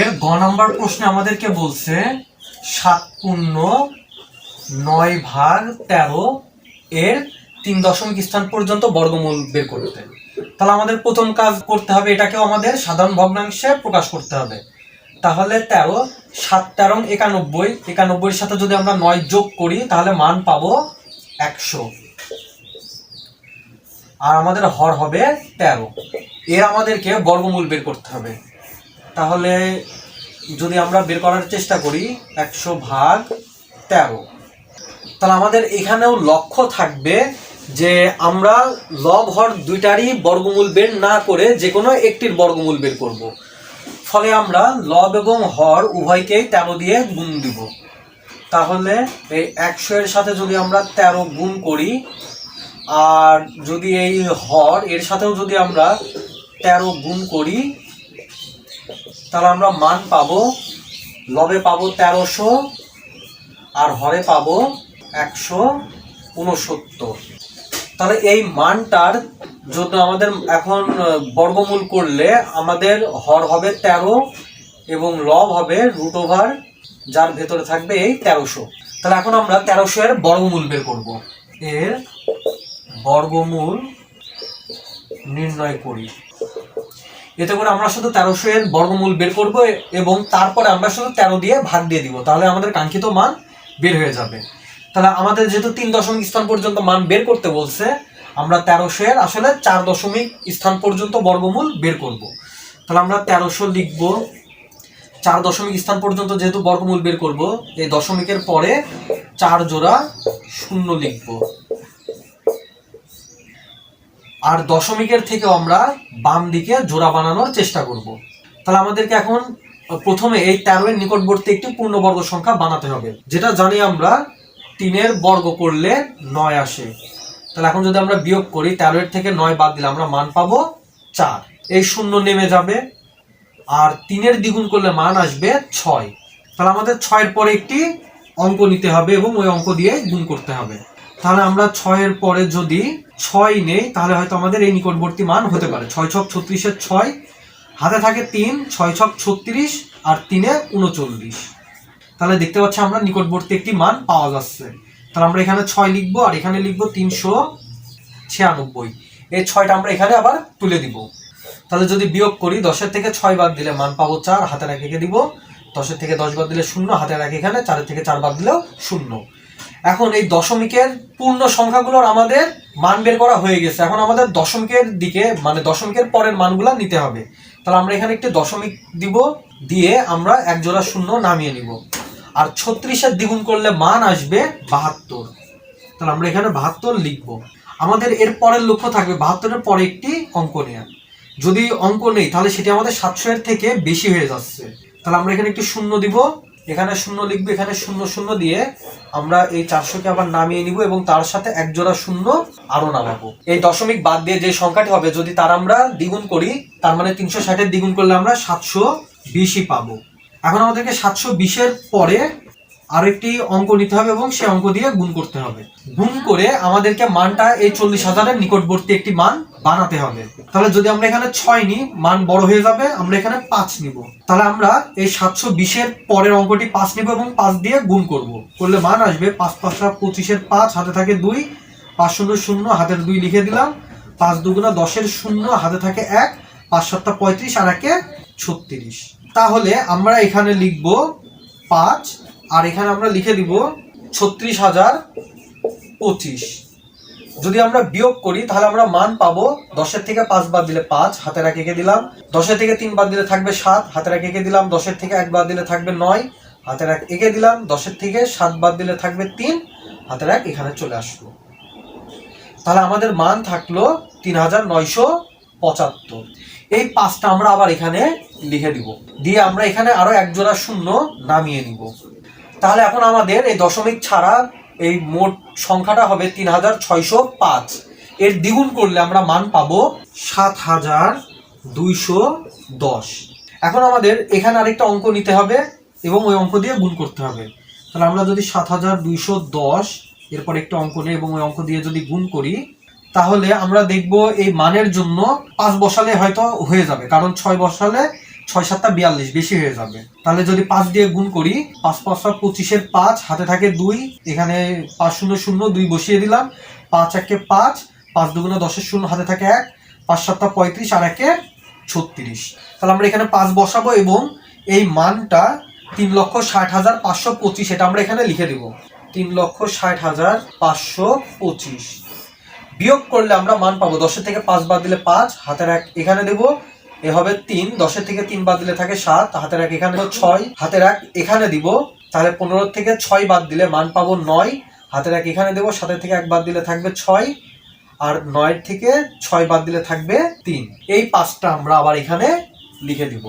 এর গ নাম্বার প্রশ্নে আমাদেরকে বলছে, সাত পূর্ণ নয় ভাগ তেরো এর তিন দশমিক স্থান পর্যন্ত বর্গমূল বের করতে তাহলে আমাদের প্রথম কাজ করতে হবে, এটাকেও আমাদের সাধারণ ভগ্নাংশে প্রকাশ করতে হবে। তাহলে তেরো, সাত তেরো, একানব্বই, একানব্বইয়ের সাথে যদি আমরা নয় যোগ করি, তাহলে মান পাবো একশো। আর আমাদের হর হবে তেরো। এর আমাদেরকে বর্গমূল বের করতে হবে। তাহলে যদি আমরা বের করার চেষ্টা করি, একশো ভাগ তেরো। তাহলে আমাদের এখানেও লক্ষ্য থাকবে যে আমরা লব হর দুইটারই বর্গমূল বের না করে যে কোনো একটির বর্গমূল বের করব। ফলে আমরা লব এবং হর উভয়কেই তেরো দিয়ে গুণ দিব। তাহলে এই একশো এর সাথে যদি আমরা তেরো গুণ করি, আর যদি এই হর এর সাথেও যদি আমরা তেরো গুণ করি তাহলে আমরা মান পাবো, লবে পাবো তেরোশো, আর হরে পাবো একশো উনসত্তর তাহলে এই মানটার জন্য আমাদের এখন বর্গমূল করলে আমাদের হর হবে তেরো এবং লব হবে রুট ওভার, যার ভেতরে থাকবে এই তেরোশো। তাহলে এখন আমরা তেরোশো এর বর্গমূল বের করব। এর বর্গমূল নির্ণয় করি। এতে করে আমরা শুধু তেরোশো এর বর্গমূল বের করব এবং তারপরে আমরা শুধু তেরো দিয়ে ভাগ দিয়ে দিব। তাহলে আমাদের কাঙ্ক্ষিত মান বের হয়ে যাবে। তাহলে আমাদের যেহেতু তিন দশমিক স্থান পর্যন্ত মান বের করতে বলছে, আমরা তেরোশো এর আসলে চার দশমিক স্থান পর্যন্ত বর্গমূল বের করব। তাহলে আমরা তেরোশো লিখব। চার দশমিক স্থান পর্যন্ত যেহেতু বর্গমূল বের করব, এই দশমিকের পরে চার জোড়া শূন্য লিখব। আর দশমিকের থেকে আমরা বাম দিকে জোড়া বানানোর চেষ্টা করব। তাহলে আমাদেরকে এখন প্রথমে এই তেরো এর নিকটবর্তী একটি পূর্ণবর্গ সংখ্যা বানাতে হবে, যেটা জানি আমরা তিনের বর্গ করলে নয় আসে। তাহলে এখন যদি আমরা বিয়োগ করি, তেরো এর থেকে নয় বাদ দিলে আমরা মান পাবো চার। এই শূন্য নেমে যাবে, আর তিনের দ্বিগুণ করলে মান আসবে ছয়। তাহলে আমাদের ছয়ের পরে একটি অঙ্ক নিতে হবে এবং ওই অঙ্ক দিয়ে গুণ করতে হবে। তাহলে আমরা ছয়ের পরে যদি ছয় নেই, তাহলে হয়তো আমাদের এই নিকটবর্তী মান হতে পারে। ছয় ছক ছত্রিশের ছয়, হাতে থাকে তিন, ছয় ছক ছত্রিশ, আর তিনে উনচল্লিশ। তাহলে দেখতে পাচ্ছি আমরা নিকটবর্তী একটি মান পাওয়া যাচ্ছে। তাহলে আমরা এখানে ছয় লিখব, আর এখানে লিখব তিনশো ছিয়ানব্বই। এই ছয়টা আমরা এখানে আবার তুলে দিব। তাহলে যদি বিয়োগ করি, দশের থেকে ছয় বাদ দিলে মান পাবো চার হাতে রেখে দিব। দশের থেকে দশ বাদ দিলে শূন্য হাতে রাখি এখানে, চারের থেকে চার বাদ দিলেও শূন্য। এখন এই দশমিকের পূর্ণ সংখ্যাগুলোর আমাদের মান বের করা হয়ে গেছে। এখন আমাদের দশমিকের দিকে মানে দশমিকের পরের মানগুলো নিতে হবে। তাহলে আমরা এখানে একটি দশমিক দিব, দিয়ে আমরা এক জোড়া শূন্য নামিয়ে নিব। আর ছত্রিশের দ্বিগুণ করলে মান আসবে বাহাত্তর। তাহলে আমরা এখানে বাহাত্তর লিখব। আমাদের এর পরের লক্ষ্য থাকবে, বাহাত্তরের পরে একটি অঙ্ক নেওয়া যদি অঙ্ক নেই, তাহলে সেটি আমাদের সাতশো এর থেকে বেশি হয়ে যাচ্ছে। তাহলে আমরা এখানে একটি শূন্য দিব এখানে শূন্য লিখবে, এখানে শূন্য শূন্য দিয়ে আমরা এই চারশোকে আবার নামিয়ে নিব এবং তার সাথে এক জোড়া শূন্য আরও নামাবো। এই দশমিক বাদ দিয়ে যে সংখ্যাটি হবে, যদি তার আমরা দ্বিগুণ করি, তার মানে তিনশো ষাটের দ্বিগুণ করলে আমরা সাতশো বিশই পাবো। এখন আমাদেরকে সাতশো বিশের পরে আরও একটি অঙ্ক নিতে হবে এবং সেই অঙ্ক দিয়ে গুণ করতে হবে। গুণ করে আমাদেরকে মানটা এই চল্লিশ হাজারের নিকটবর্তী একটি মান বানাতে হবে। তাহলে যদি আমরা এখানে ছয় নিই, মান বড় হয়ে যাবে, আমরা এখানে পাঁচ নিব। তাহলে আমরা এই সাতশো বিশের পরের অঙ্কটি পাঁচ নিব এবং পাঁচ দিয়ে গুণ করব। করলে মান আসবে পাঁচ পাঁচটা পঁচিশের পাঁচ, হাতে থাকে দুই, পাঁচ শূন্য শূন্য, হাতের দুই লিখে দিলাম। পাঁচ দুগুণা দশের শূন্য, হাতে থাকে এক, পাঁচ সাতটা পঁয়ত্রিশ আর একে ছত্রিশ। তাহলে আমরা এখানে লিখব পাঁচ আর এখানে আমরা লিখে দিব ছত্রিশ হাজার পঁচিশ। যদি আমরা বিয়োগ করি, তাহলে আমরা মান পাবো দশের থেকে পাঁচ বাদ দিলে পাঁচ হাতে রাখ এঁকে দিলাম। দশের থেকে তিন বাদ দিলে থাকবে সাত হাতে রাখ এঁকে দিলাম। দশের থেকে এক বাদ দিলে থাকবে নয় হাতে রাখ এঁকে দিলাম। দশের থেকে সাত বাদ দিলে থাকবে তিন হাতে রাখ এখানে চলে আসলো। তাহলে আমাদের মান থাকল তিন হাজার নয়শো পঁচাত্তর। এই পাঁচটা আমরা আবার এখানে লিখে দিব। দিয়ে আমরা এখানে আরও এক জোড়া শূন্য নামিয়ে নিব। তাহলে এখন আমাদের এই দশমিক ছাড়া এই মোট সংখ্যাটা হবে তিন হাজার ছয়শো পাঁচ। এর দ্বিগুণ করলে আমরা মান পাবো সাত হাজার দুইশো দশ। এখন আমাদের এখানে আরেকটা অঙ্ক নিতে হবে এবং ওই অঙ্ক দিয়ে গুণ করতে হবে। তাহলে আমরা যদি সাত হাজার দুইশো দশ এরপর একটা অঙ্ক নিই এবং ওই অঙ্ক দিয়ে যদি গুণ করি, তাহলে আমরা দেখব এই মানের জন্য পাঁচ বসালে হয়তো হয়ে যাবে। কারণ ছয় বসালে ছয় সাতটা বিয়াল্লিশ বেশি হয়ে যাবে। তাহলে যদি পাঁচ দিয়ে গুণ করি, পাঁচ পাঁচটা পঁচিশের পাঁচ, হাতে থাকে দুই, এখানে পাঁচ শূন্য শূন্য দুই বসিয়ে দিলাম। পাঁচ একে পাঁচ পাঁচ দুগুণে দশের শূন্য, হাতে থাকে এক, পাঁচ সাতটা পঁয়ত্রিশ আর একে ছত্রিশ। তাহলে আমরা এখানে পাঁচ বসাবো এবং এই মানটা তিন লক্ষ ষাট হাজার পাঁচশো পঁচিশ, এটা আমরা এখানে লিখে দিব। তিন লক্ষ ষাট হাজার পাঁচশো পঁচিশ। বিয়োগ করলে আমরা মান পাবো দশের থেকে পাঁচ বাদ দিলে পাঁচ, হাতের এক এখানে দেবো। এ হবে তিন, দশের থেকে তিন বাদ দিলে থাকে সাত, হাতের এক এখানে ছয়, হাতের এক এখানে দিব, তাহলে পনেরো থেকে ছয় বাদ দিলে মান পাবো নয়, হাতের এক এখানে দেবো, সাতের থেকে এক বাদ দিলে থাকবে ছয়, আর নয়ের থেকে ছয় বাদ দিলে থাকবে তিন। এই পাঁচটা আমরা আবার এখানে লিখে দিব।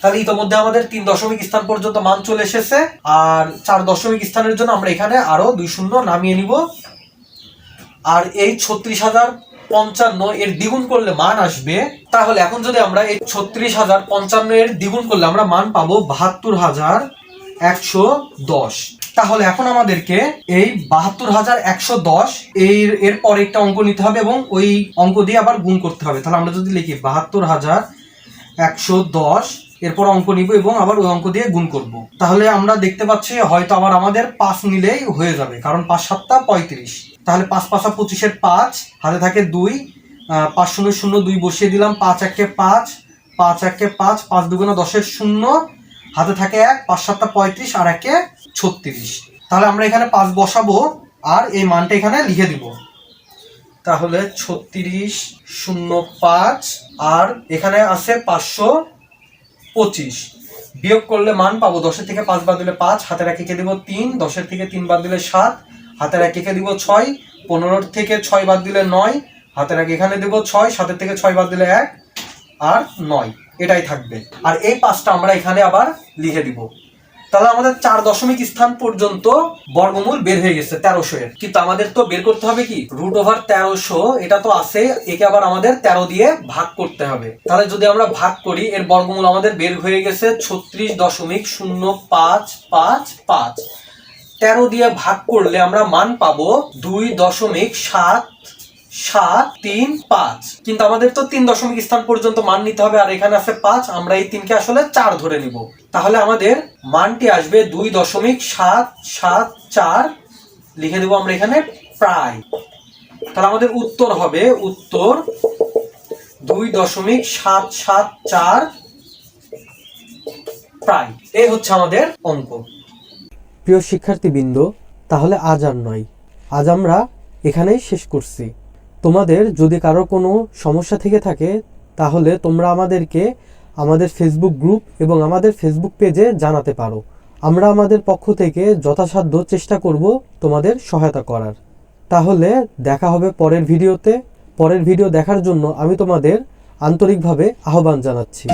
তাহলে ইতোমধ্যে আমাদের তিন দশমিক স্থান পর্যন্ত মান চলে এসেছে, আর চার দশমিক স্থানের জন্য আমরা এখানে আরও দুই শূন্য নামিয়ে নিব। আর এই ছত্রিশ হাজার পঞ্চান্ন এর দ্বিগুণ করলে মান আসবে। তাহলে এখন যদি আমরা এই ছত্রিশ হাজার পঞ্চান্ন এর দ্বিগুণ করলে আমরা মান পাবো বাহাত্তর হাজার একশো দশ। তাহলে এখন আমাদেরকে এই বাহাত্তর হাজার একশো দশ এর এর পরে একটা অঙ্ক নিতে হবে এবং ওই অঙ্ক দিয়ে আবার গুণ করতে হবে। তাহলে আমরা যদি লিখি বাহাত্তর হাজার একশো দশ, এরপর অঙ্ক নিব এবং আবার ওই অঙ্ক দিয়ে গুণ করব। তাহলে আমরা দেখতে পাচ্ছি হয়তো আবার আমাদের পাঁচ নিলেই হয়ে যাবে, কারণ পাঁচ সাতটা পঁয়ত্রিশ। তাহলে পাঁচ পাঁচা পঁচিশের পাঁচ, হাতে থাকে দুই পাঁচ শূন্য শূন্য দুই বসিয়ে দিলাম, পাঁচ একে পাঁচ পাঁচ একে পাঁচ পাঁচ দুগুণে দশের শূন্য, হাতে থাকে এক, পাঁচ সাতটা পঁয়ত্রিশ আর একে ছত্রিশ। তাহলে আমরা এখানে পাঁচ বসাবো আর এই মানটা এখানে লিখে দিব। তাহলে ছত্রিশ শূন্য পাঁচ আর এখানে আছে পাঁচশো পঁচিশ। বিয়োগ করলে মান পাবো দশের থেকে পাঁচ বাদ দিলে পাঁচ, হাতে একে দিব তিন, দশের থেকে তিন বাদ দিলে সাত হাতের এক একে দিব ছয়, পনেরোর থেকে ছয় বাদ দিলে নয়, হাতের এক এখানে দেব ছয়, সাতের থেকে ছয় বাদ দিলে এক আর নয়। এটাই থাকবে। আর এই পাঁচটা আমরা এখানে আবার লিখে দিব। তাহলে আমাদের চার দশমিক স্থান পর্যন্ত বর্গমূল বের হয়ে গেছে তেরোশো এর। কিন্তু আমাদের তো বের করতে হবে কি? রুট ওভার তেরোশো, এটা তো আছে, একে আবার আমাদের তেরো দিয়ে ভাগ করতে হবে। তাহলে যদি আমরা ভাগ করি, এর বর্গমূল আমাদের বের হয়ে গেছে ছত্রিশ দশমিক শূন্য পাঁচ পাঁচ পাঁচ। তেরো দিয়ে ভাগ করলে আমরা মান পাবো দুই দশমিক সাত সাত, তিন, পাঁচ। কিন্তু আমাদের তো তিন দশমিক স্থান পর্যন্ত মান নিতে হবে, আর এখানে আছে পাঁচ, আমরা এই তিনকে আসলে চার ধরে নিব। তাহলে আমাদের মানটি আসবে দুই দশমিক সাত সাত, চার। লিখে দেবো আমরা এখানে প্রায়। তাহলে আমাদের উত্তর হবে, উত্তর দুই দশমিক সাত সাত, চার, প্রায়। এই হচ্ছে আমাদের অঙ্ক। প্রিয় শিক্ষার্থীবৃন্দ, তাহলে আজ আর নয়। আজ আমরা এখানেই শেষ করছি। তোমাদের যদি কারও কোনো সমস্যা থেকে থাকে, তাহলে তোমরা আমাদেরকে আমাদের ফেসবুক গ্রুপ এবং আমাদের ফেসবুক পেজে জানাতে পারো। আমরা আমাদের পক্ষ থেকে যথাসাধ্য চেষ্টা করব তোমাদের সহায়তা করার। তাহলে দেখা হবে পরের ভিডিওতে। পরের ভিডিও দেখার জন্য আমি তোমাদের আন্তরিকভাবে আহ্বান জানাচ্ছি।